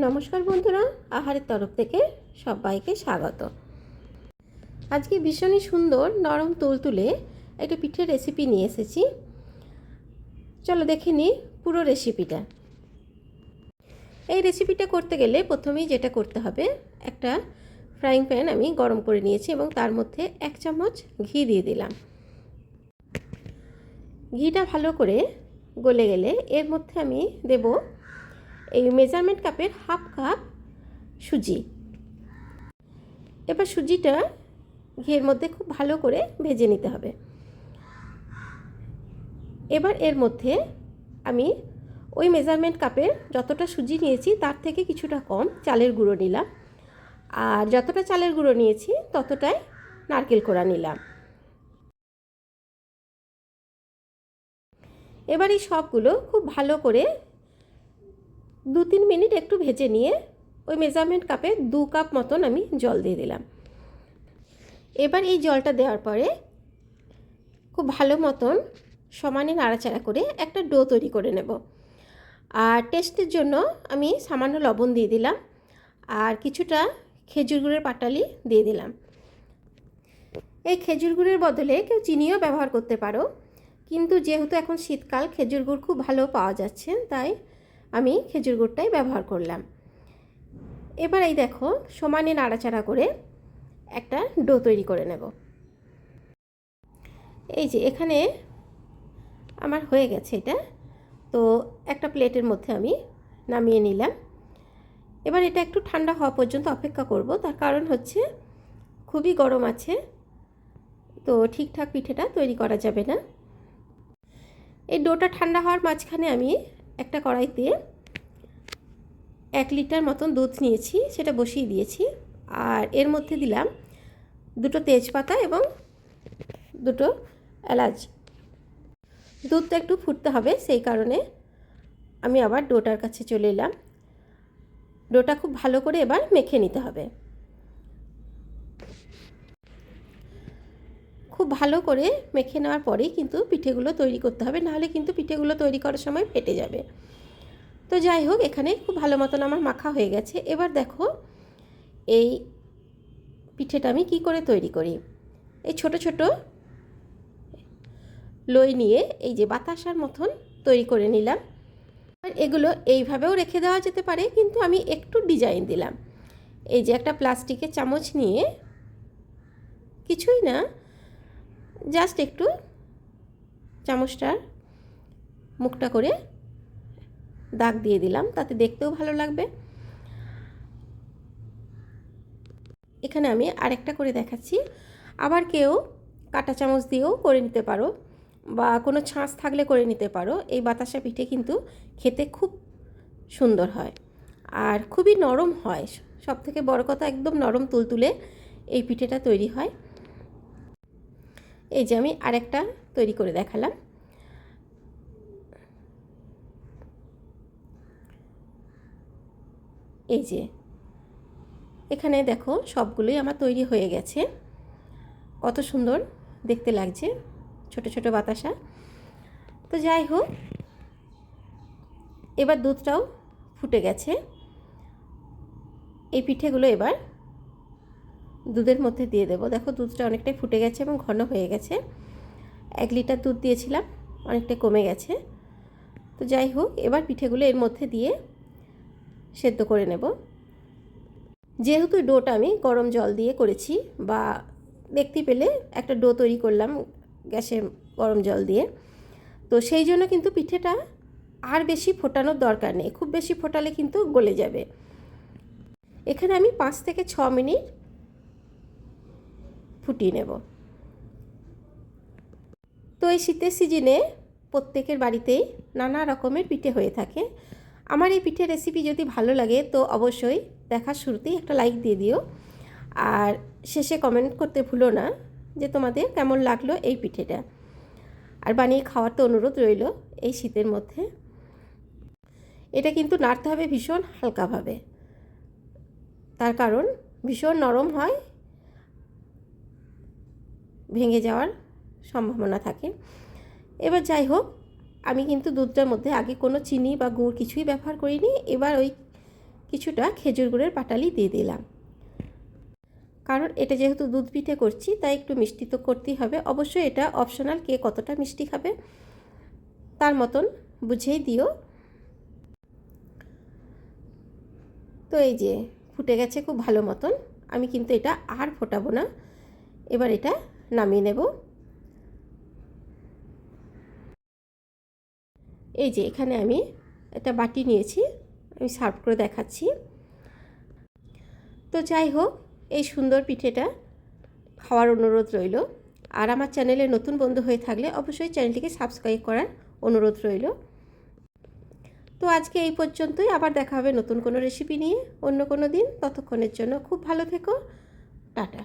নমস্কার বন্ধুরা, আহারের তরফ থেকে সবাইকে স্বাগত। আজকে ভীষণই সুন্দর নরম তুলতুলে একটা পিঠের রেসিপি নিয়ে এসেছি। চলো দেখে নিই পুরো রেসিপিটা এই রেসিপিটা করতে গেলে প্রথমেই যেটা করতে হবে, একটা ফ্রাইং প্যান আমি গরম করে নিয়েছি এবং তার মধ্যে এক চামচ ঘি দিয়ে দিলাম। ঘিটা ভালো করে গলে গেলে এর মধ্যে আমি দেব এই মেজারমেন্ট কাপের হাফ কাপ সুজি। এবার সুজিটা ঘিয়ের মধ্যে খুব ভালো করে ভেজে নিতে হবে। এবার এর মধ্যে আমি ওই মেজারমেন্ট কাপের যতটা সুজি নিয়েছি তার থেকে কিছুটা কম চালের গুঁড়ো নিলাম। আর যতটা চালের গুঁড়ো নিয়েছি ততটাই নারকেল কোড়া নিলাম। এবার এই সবগুলো খুব ভালো করে দু তিন মিনিট একটু ভেজে নিয়ে ওই মেজারমেন্ট কাপে দু কাপ মতন আমি জল দিয়ে দিলাম। এবার এই জলটা দেওয়ার পরে খুব ভালো মতন সমানে নাড়াচাড়া করে একটা ডো তৈরি করে নেব। আর টেস্টের জন্য আমি সামান্য লবণ দিয়ে দিলাম আর কিছুটা খেজুর গুড়ের পাটালি দিয়ে দিলাম। এই খেজুর গুড়ের বদলে কেউ চিনিও ব্যবহার করতে পারো, কিন্তু যেহেতু এখন শীতকাল খেজুর গুড় খুব ভালো পাওয়া যাচ্ছে, তাই আমি খেজুর গুড়টাই ব্যবহার করলাম। এবার এই দেখো, সমানে নাড়াচাড়া করে একটা ডো তৈরি করে নেব। এই যে, এখানে আমার হয়ে গেছে এটা। তো একটা প্লেটের মধ্যে আমি নামিয়ে নিলাম। এবার এটা একটু ঠান্ডা হওয়া পর্যন্ত অপেক্ষা করব। তার কারণ হচ্ছে খুবই গরম আছে, তো ঠিকঠাক পিঠেটা তৈরি করা যাবে না। এই ডোটা ঠান্ডা হওয়ার মাঝখানে আমি একটা কড়াইতে এক লিটার মতন দুধ নিয়েছি, সেটা বসিয়ে দিয়েছি। আর এর মধ্যে দিলাম দুটো তেজপাতা এবং দুটো এলাচ। দুধটা একটু ফুটতে হবে, সেই কারণে আমি আবার ডোটার কাছে চলে এলাম। ডোটা খুব ভালো করে এবার মেখে নিতে হবে। খুব ভালো করে মেখে নেওয়ার পরেই কিন্তু পিঠেগুলো তৈরি করতে হবে, নাহলে কিন্তু পিঠেগুলো তৈরি করার সময় ফেটে যাবে। তো যাই হোক, এখানে খুব ভালো মতন আমার মাখা হয়ে গেছে। এবার দেখো, এই পিঠেটা আমি কি করে তৈরি করি? এই ছোট ছোট লই নিয়ে এই যে বাতাসার মতন তৈরি করে নিলাম। আর এগুলো এইভাবেও রেখে দেওয়া যেতে পারে, কিন্তু আমি একটু ডিজাইন দিলাম। এই যে একটা প্লাস্টিকের চামচ নিয়ে কিছুই না জাস্ট একটু চামচটার মুখটা করে দাগ দিয়ে দিলাম, তাতে দেখতেও ভালো লাগবে। এখানে আমি আরেকটা করে দেখাচ্ছি। আবার কেউ কাটা চামচ দিয়েও করে নিতে পারো বা কোনো ছাঁচ থাকলে করে নিতে পারো। এই বাতাসা পিঠে কিন্তু খেতে খুব সুন্দর হয় আর খুবই নরম হয়। সব থেকে বড় কথা একদম নরম তুলতুলে এই পিঠেটা তৈরি হয়। এই যে আমি আরেকটা তৈরি করে দেখালাম। এই যে এখানে দেখো সবগুলোই আমার তৈরি হয়ে গেছে। কত সুন্দর দেখতে লাগছে, ছোট ছোট বাতাসা। তো যাই হোক, এবার দুধটাও ফুটে গেছে। এই পিঠেগুলো এবার দুধের মধ্যে দিয়ে দেবো। দেখো দুধটা অনেকটাই ফুটে গেছে এবং ঘন হয়ে গেছে। এক লিটার দুধ দিয়েছিলাম অনেকটাই কমে গেছে। তো যাই হোক, এবার পিঠেগুলো এর মধ্যে দিয়ে সেদ্ধ করে নেব। যেহেতু ডোটা আমি গরম জল দিয়ে করেছি বা দেখতে পেলে একটা ডো তৈরি করলাম গ্যাসে গরম জল দিয়ে, তো সেই জন্য কিন্তু পিঠেটা আর বেশি ফোটানোর দরকার নেই। খুব বেশি ফোটালে কিন্তু গলে যাবে। এখানে আমি পাঁচ থেকে ছ মিনিট ফুটিয়ে নেব। তো এই শীতের সিজনে প্রত্যেকের বাড়িতেই নানা রকমের পিঠে হয়ে থাকে। আমার এই পিঠের রেসিপি যদি ভালো লাগে তো অবশ্যই দেখার শুরুতেই একটা লাইক দিয়ে দিও। আর শেষে কমেন্ট করতে ভুলো না যে তোমাদের কেমন লাগল এই পিঠেটা। আর বানিয়ে খাওয়ার তো অনুরোধ রইল এই শীতের মধ্যে। এটা কিন্তু নাড়তে হবে ভীষণ হালকাভাবে। তার কারণ ভীষণ নরম হয় ভেঙে যাওয়ার সম্ভাবনা থাকে। এবার যাই হোক, আমি কিন্তু দুধটার মধ্যে আগে কোনো চিনি বা গুড় কিছুই ব্যবহার করিনি, এবার ওই কিছুটা খেজুর গুড়ের পাটালি দিয়ে দিলাম। কারণ এটা যেহেতু দুধ পিঠে করছি, তাই একটু মিষ্টি তো করতেই হবে। অবশ্যই এটা অপশনাল কে কতটা মিষ্টি খাবে, তার মতন বুঝেই দিও। তো এই যে, ফুটে গেছে খুব ভালো মতন। আমি কিন্তু এটা আর ফোটাবো না। এবার এটা নামিয়ে নেব। এই যে এখানে আমি একটা বাটি নিয়েছি, আমি সার্ভ করে দেখাচ্ছি। তো যাই হোক, এই সুন্দর পিঠেটা খাওয়ার অনুরোধ রইল। আর আমার চ্যানেলে নতুন বন্ধু হয়ে থাকলে অবশ্যই চ্যানেলটিকে সাবস্ক্রাইব করার অনুরোধ রইল। তো আজকে এই পর্যন্তই, আবার দেখা হবে নতুন কোনো রেসিপি নিয়ে অন্য কোনো দিন। ততক্ষণের জন্য খুব ভালো থেকো। টাটা।